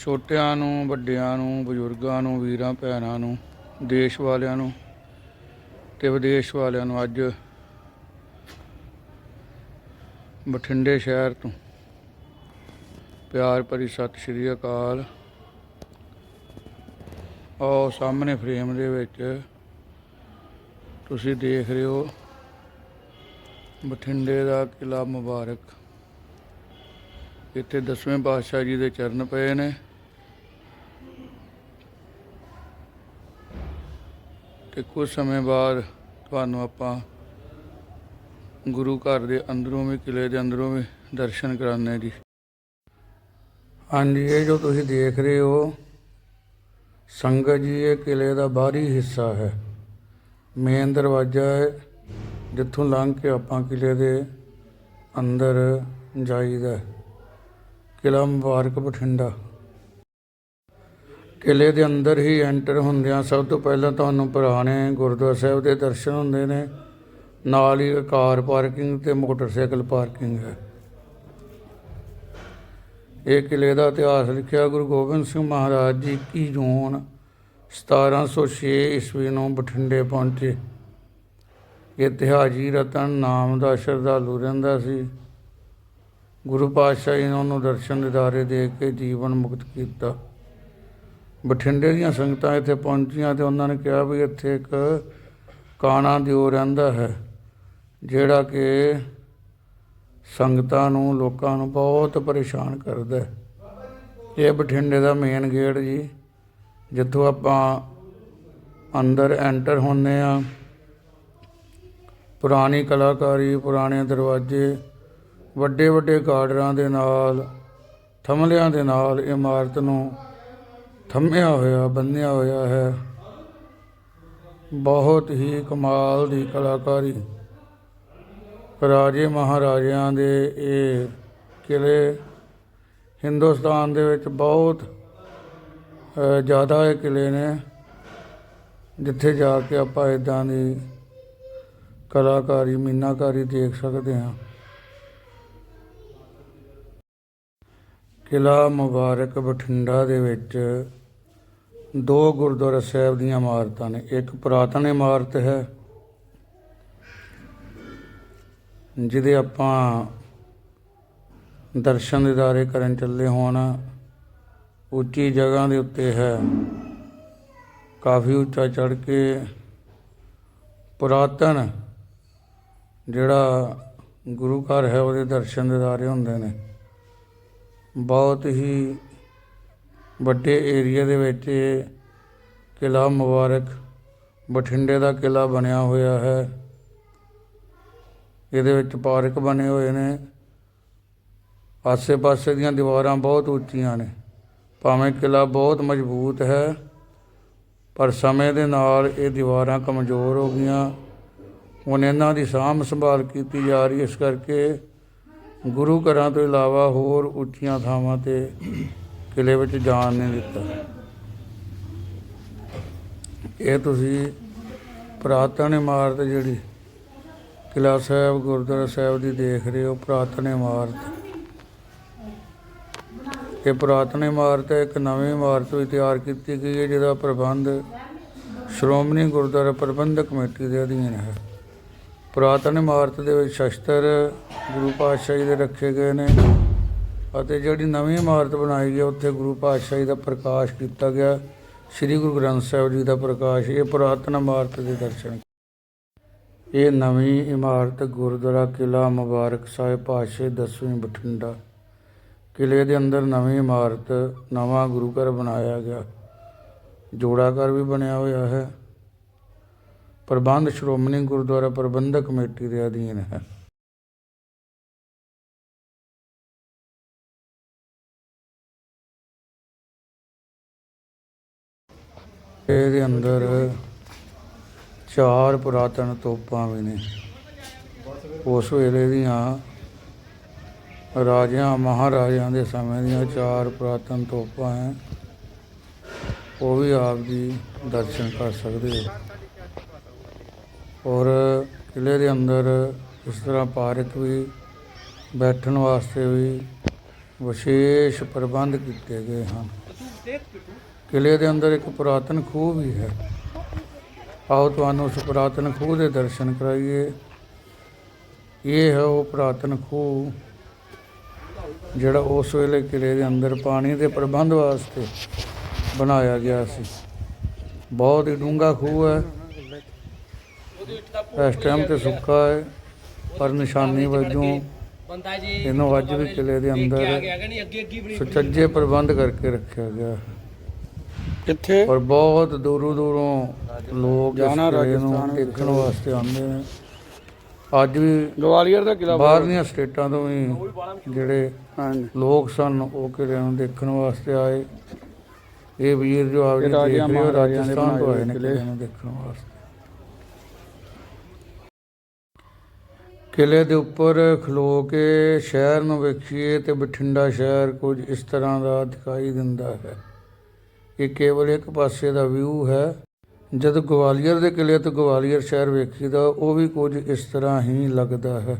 ਛੋਟਿਆਂ ਨੂੰ, ਵੱਡਿਆਂ ਨੂੰ, ਬਜ਼ੁਰਗਾਂ ਨੂੰ, ਵੀਰਾਂ, ਭੈਣਾਂ ਨੂੰ, ਦੇਸ਼ ਵਾਲਿਆਂ ਨੂੰ ਤੇ ਵਿਦੇਸ਼ ਵਾਲਿਆਂ ਨੂੰ ਅੱਜ ਬਠਿੰਡੇ ਸ਼ਹਿਰ ਤੋਂ। ਪਿਆਰ ਭਰੀ ਸਤਿ ਸ਼੍ਰੀ ਅਕਾਲ। ਉਹ ਸਾਹਮਣੇ ਫਰੇਮ ਦੇ ਵਿੱਚ ਤੁਸੀਂ ਦੇਖ ਰਹੇ ਹੋ ਬਠਿੰਡੇ ਦਾ ਕਿਲਾ ਮੁਬਾਰਕ। ਇੱਥੇ ਦਸਵੇਂ ਪਾਤਸ਼ਾਹ ਜੀ ਦੇ ਚਰਨ ਪਏ ਨੇ। ਤੇ ਕੁਝ ਸਮੇਂ ਬਾਅਦ ਤੁਹਾਨੂੰ ਆਪਾਂ ਗੁਰੂ ਘਰ ਦੇ ਅੰਦਰੋਂ ਵੀ ਕਿਲੇ ਦੇ ਅੰਦਰੋਂ ਵੀ ਦਰਸ਼ਨ ਕਰਾਉਂਦੇ ਜੀ। ਹਾਂਜੀ, ਇਹ ਜੋ ਤੁਸੀਂ ਦੇਖ ਰਹੇ ਹੋ, ਸੰਗਤ ਜੀ, ਇਹ ਕਿਲੇ ਦਾ ਬਾਹਰੀ ਹਿੱਸਾ ਹੈ। ਮੇਨ ਦਰਵਾਜ਼ਾ ਹੈ, ਜਿੱਥੋਂ ਲੰਘ ਕੇ ਆਪਾਂ ਕਿਲੇ ਦੇ ਅੰਦਰ ਜਾਈਦਾ ਹੈ। ਕਿਲਾ ਮੁਬਾਰਕ ਬਠਿੰਡਾ। ਕਿਲੇ ਦੇ ਅੰਦਰ ਹੀ ਐਂਟਰ ਹੁੰਦਿਆਂ ਸਭ ਤੋਂ ਪਹਿਲਾਂ ਤੁਹਾਨੂੰ ਪੁਰਾਣੇ ਗੁਰਦੁਆਰਾ ਸਾਹਿਬ ਦੇ ਦਰਸ਼ਨ ਹੁੰਦੇ ਨੇ। ਨਾਲ ਹੀ ਕਾਰ ਪਾਰਕਿੰਗ ਤੇ ਮੋਟਰਸਾਈਕਲ ਪਾਰਕਿੰਗ ਹੈ। ਇਹ ਕਿਲੇ ਦਾ ਇਤਿਹਾਸ ਲਿਖਿਆ ਗੁਰੂ ਗੋਬਿੰਦ ਸਿੰਘ ਮਹਾਰਾਜ ਜੀ 21 ਜੂਨ 1706 ਈਸਵੀ ਨੂੰ ਬਠਿੰਡੇ ਪਹੁੰਚੇ। ਇਤਿਹਾਜ਼ੀ ਰਤਨ ਨਾਮ ਦਾ ਸ਼ਰਧਾਲੂ ਰਹਿੰਦਾ ਸੀ। ਗੁਰੂ ਪਾਤਸ਼ਾਹ ਜੀ ਨੇ ਉਹਨੂੰ ਦਰਸ਼ਨ ਦਿਦਾਰੇ ਦੇ ਕੇ ਜੀਵਨ ਮੁਕਤ ਕੀਤਾ। ਬਠਿੰਡੇ ਦੀਆਂ ਸੰਗਤਾਂ ਇੱਥੇ ਪਹੁੰਚੀਆਂ ਤੇ ਉਹਨਾਂ ਨੇ ਕਿਹਾ ਵੀ ਇੱਥੇ ਇੱਕ ਕਾਣਾ ਦਿਓ ਰਹਿੰਦਾ ਹੈ, ਜਿਹੜਾ ਕਿ ਸੰਗਤਾਂ ਨੂੰ, ਲੋਕਾਂ ਨੂੰ ਬਹੁਤ ਪਰੇਸ਼ਾਨ ਕਰਦਾ ਹੈ। ਇਹ ਬਠਿੰਡੇ ਦਾ ਮੇਨ ਗੇਟ ਜੀ, ਜਿੱਥੋਂ ਆਪਾਂ ਅੰਦਰ ਐਂਟਰ ਹੁੰਦੇ ਆ ਪੁਰਾਣੀ ਕਲਾਕਾਰੀ, ਪੁਰਾਣੇ ਦਰਵਾਜ਼ੇ ਵੱਡੇ ਵੱਡੇ ਗਾਰਡਰਾਂ ਦੇ ਨਾਲ, ਥੰਮਲਿਆਂ ਦੇ ਨਾਲ ਇਮਾਰਤ ਨੂੰ ਥੰਮਿਆ ਹੋਇਆ, ਬੰਨਿਆ ਹੋਇਆ ਹੈ। ਬਹੁਤ ਹੀ ਕਮਾਲ ਦੀ ਕਲਾਕਾਰੀ। ਰਾਜੇ ਮਹਾਰਾਜਿਆਂ ਦੇ ਇਹ ਕਿਲੇ ਹਿੰਦੁਸਤਾਨ ਦੇ ਵਿੱਚ ਬਹੁਤ ਜ਼ਿਆਦਾ ਇਹ ਕਿਲੇ ਨੇ, ਜਿੱਥੇ ਜਾ ਕੇ ਆਪਾਂ ਇਦਾਂ ਦੀ ਕਲਾਕਾਰੀ, ਮੀਨਾਕਾਰੀ ਦੇਖ ਸਕਦੇ ਹਾਂ। ਕਿਲਾ ਮੁਬਾਰਕ ਬਠਿੰਡਾ ਦੇ ਵਿੱਚ ਦੋ ਗੁਰਦੁਆਰਾ ਸਾਹਿਬ ਦੀਆਂ ਇਮਾਰਤਾਂ ਨੇ। ਇੱਕ ਪੁਰਾਤਨ ਇਮਾਰਤ ਹੈ, ਜਿਹਦੇ ਆਪਾਂ ਦਰਸ਼ਨ ਦਿਦਾਰੇ ਕਰਨ ਚੱਲੇ ਹੋਣ, ਉੱਚੀ ਜਗ੍ਹਾ ਦੇ ਉੱਤੇ ਹੈ। ਕਾਫੀ ਉੱਚਾ ਚੜ ਕੇ ਪੁਰਾਤਨ ਜਿਹੜਾ ਗੁਰੂ ਘਰ ਹੈ, ਉਹਦੇ ਦਰਸ਼ਨ ਦਿਦਾਰੇ ਹੁੰਦੇ ਨੇ। ਬਹੁਤ ਹੀ ਵੱਡੇ ਏਰੀਆ ਦੇ ਵਿੱਚ ਇਹ ਕਿਲਾ ਮੁਬਾਰਕ ਬਠਿੰਡੇ ਦਾ ਕਿਲ੍ਹਾ ਬਣਿਆ ਹੋਇਆ ਹੈ। ਇਹਦੇ ਵਿੱਚ ਪਾਰਕ ਬਣੇ ਹੋਏ ਨੇ। ਆਸੇ-ਪਾਸੇ ਦੀਆਂ ਦੀਵਾਰਾਂ ਬਹੁਤ ਉੱਚੀਆਂ ਨੇ। ਭਾਵੇਂ ਕਿਲ੍ਹਾ ਬਹੁਤ ਮਜ਼ਬੂਤ ਹੈ, ਪਰ ਸਮੇਂ ਦੇ ਨਾਲ ਇਹ ਦੀਵਾਰਾਂ ਕਮਜ਼ੋਰ ਹੋ ਗਈਆਂ। ਹੁਣ ਇਹਨਾਂ ਦੀ ਸਾਂਭ ਸੰਭਾਲ ਕੀਤੀ ਜਾ ਰਹੀ ਇਸ ਕਰਕੇ ਗੁਰੂ ਘਰਾਂ ਤੋਂ ਇਲਾਵਾ ਹੋਰ ਉੱਚੀਆਂ ਥਾਵਾਂ ਤੇ ਕਿਲੇ ਵਿੱਚ ਜਾਣ ਨਹੀਂ ਦਿੱਤਾ। ਇਹ ਤੁਸੀਂ ਪੁਰਾਤਨ ਇਮਾਰਤ ਜਿਹੜੀ ਕਿਲਾ ਸਾਹਿਬ, ਗੁਰਦੁਆਰਾ ਸਾਹਿਬ ਦੀ ਦੇਖ ਰਹੇ ਹੋ ਪੁਰਾਤਨ ਇਮਾਰਤ। ਇਹ ਪੁਰਾਤਨ ਇਮਾਰਤ ਇੱਕ ਨਵੀਂ ਇਮਾਰਤ ਵੀ ਤਿਆਰ ਕੀਤੀ ਗਈ ਹੈ, ਜਿਹਦਾ ਪ੍ਰਬੰਧ ਸ਼੍ਰੋਮਣੀ ਗੁਰਦੁਆਰਾ ਪ੍ਰਬੰਧਕ ਕਮੇਟੀ ਦੇ ਅਧੀਨ ਹੈ। ਪੁਰਾਤਨ ਇਮਾਰਤ ਦੇ ਵਿੱਚ ਸ਼ਸਤਰ ਗੁਰੂ ਪਾਤਸ਼ਾਹ ਜੀ ਦੇ ਰੱਖੇ ਗਏ ਨੇ ਅਤੇ ਜਿਹੜੀ ਨਵੀਂ ਇਮਾਰਤ ਬਣਾਈ ਗਈ, ਉੱਥੇ ਗੁਰੂ ਪਾਤਸ਼ਾਹ ਜੀ ਦਾ ਪ੍ਰਕਾਸ਼ ਕੀਤਾ ਗਿਆ। ਸ੍ਰੀ ਗੁਰੂ ਗ੍ਰੰਥ ਸਾਹਿਬ ਜੀ ਦਾ ਪ੍ਰਕਾਸ਼, ਇਹ ਪੁਰਾਤਨ ਇਮਾਰਤ ਦੇ ਦਰਸ਼ਨ। ਇਹ ਨਵੀਂ ਇਮਾਰਤ ਗੁਰਦੁਆਰਾ ਕਿਲਾ ਮੁਬਾਰਕ ਸਾਹਿਬ ਪਾਤਸ਼ਾਹ ਦਸਵੀਂ ਬਠਿੰਡਾ ਕਿਲੇ ਦੇ ਅੰਦਰ ਨਵੀਂ ਇਮਾਰਤ, ਨਵਾਂ ਗੁਰੂ ਘਰ ਬਣਾਇਆ ਗਿਆ। ਜੋੜਾ ਘਰ ਵੀ ਬਣਿਆ ਹੋਇਆ ਹੈ। ਪ੍ਰਬੰਧ ਸ਼੍ਰੋਮਣੀ ਗੁਰਦੁਆਰਾ ਪ੍ਰਬੰਧਕ ਕਮੇਟੀ ਦੇ ਅਧੀਨ ਹੈ। ਇਹਦੇ ਅੰਦਰ ਚਾਰ ਪੁਰਾਤਨ ਤੋਪਾਂ ਵੀ ਨੇ। ਉਸ ਵੇਲੇ ਦੀਆਂ ਰਾਜਿਆਂ, ਮਹਾਰਾਜਿਆਂ ਦੇ ਸਮੇਂ ਦੀਆਂ ਚਾਰ ਪੁਰਾਤਨ ਤੋਪਾਂ ਹੈ। ਉਹ ਵੀ ਆਪ ਜੀ ਦਰਸ਼ਨ ਕਰ ਸਕਦੇ ਹੋ। ਔਰ ਕਿਲ੍ਹੇ ਦੇ ਅੰਦਰ ਇਸ ਤਰ੍ਹਾਂ ਪਾਰਕ ਵੀ, ਬੈਠਣ ਵਾਸਤੇ ਵੀ ਵਿਸ਼ੇਸ਼ ਪ੍ਰਬੰਧ ਕੀਤੇ ਗਏ ਹਨ। ਕਿਲ੍ਹੇ ਦੇ ਅੰਦਰ ਇੱਕ ਪੁਰਾਤਨ ਖੂਹ ਵੀ ਹੈ। ਆਓ ਤੁਹਾਨੂੰ ਉਸ ਪੁਰਾਤਨ ਖੂਹ ਦੇ ਦਰਸ਼ਨ ਕਰਾਈਏ। ਇਹ ਹੈ ਉਹ ਪੁਰਾਤਨ ਖੂਹ, ਜਿਹੜਾ ਉਸ ਵੇਲੇ ਕਿਲੇ ਦੇ ਅੰਦਰ ਪਾਣੀ ਦੇ ਪ੍ਰਬੰਧ ਵਾਸਤੇ ਬਣਾਇਆ ਗਿਆ ਸੀ। ਬਹੁਤ ਹੀ ਡੂੰਘਾ ਖੂਹ ਹੈ। ਇਸ ਟਾਈਮ ਤੇ ਸੁੱਕਾ ਹੈ ਪਰ ਨਿਸ਼ਾਨੀ ਵਜੋਂ ਬੰਦਾ ਜੀ ਇਹਨੂੰ ਅੱਜ ਵੀ ਕਿਲੇ ਦੇ ਅੰਦਰ ਸੁਚੱਜੇ ਪ੍ਰਬੰਧ ਕਰਕੇ ਰੱਖਿਆ ਗਿਆ ਕਿੱਥੇ? ਔਰ ਬਹੁਤ ਦੂਰੋਂ ਦੂਰੋਂ ਲੋਕ ਜਾਣਾ ਰਾਜਸਥਾਨ ਦੇਖਣ ਵਾਸਤੇ ਆਉਂਦੇ ਨੇ। ਅੱਜ ਵੀ ਗਵਾਲੀਅਰ ਦਾ ਕਿਲਾ ਬਾਹਰਲੀਆਂ ਸਟੇਟਾਂ ਤੋਂ ਵੀ ਜਿਹੜੇ ਲੋਕ ਸਨ ਉਹ ਕਿਲੇ ਨੂੰ ਦੇਖਣ ਵਾਸਤੇ ਆਏ। ਇਹ ਵੀਰ ਜੋ ਦੇਖ ਰਹੇ ਹੋ ਦੇ ਰਾਜਸਥਾਨ ਤੋਂ ਆਏ ਨੇ। ਕਿਲੇ। ਨੂੰ ਦੇਖਣ ਵਾਸਤੇ। ਕਿਲੇ ਦੇ ਉੱਪਰ ਖਲੋ ਕੇ ਸ਼ਹਿਰ ਨੂੰ ਵੇਖੀਏ ਤੇ ਬਠਿੰਡਾ ਸ਼ਹਿਰ ਕੁਝ ਇਸ ਤਰ੍ਹਾਂ ਦਾ ਦਿਖਾਈ ਦਿੰਦਾ ਹੈ ਇਹ ਕੇਵਲ ਇੱਕ ਪਾਸੇ ਦਾ ਵਿਊ ਹੈ। ਜਦ ਗਵਾਲੀਅਰ ਦੇ ਕਿਲੇ ਤੋਂ ਗਵਾਲੀਅਰ ਸ਼ਹਿਰ ਵੇਖੀਦਾ, ਉਹ ਵੀ ਕੁਝ ਇਸ ਤਰ੍ਹਾਂ ਹੀ ਲੱਗਦਾ ਹੈ।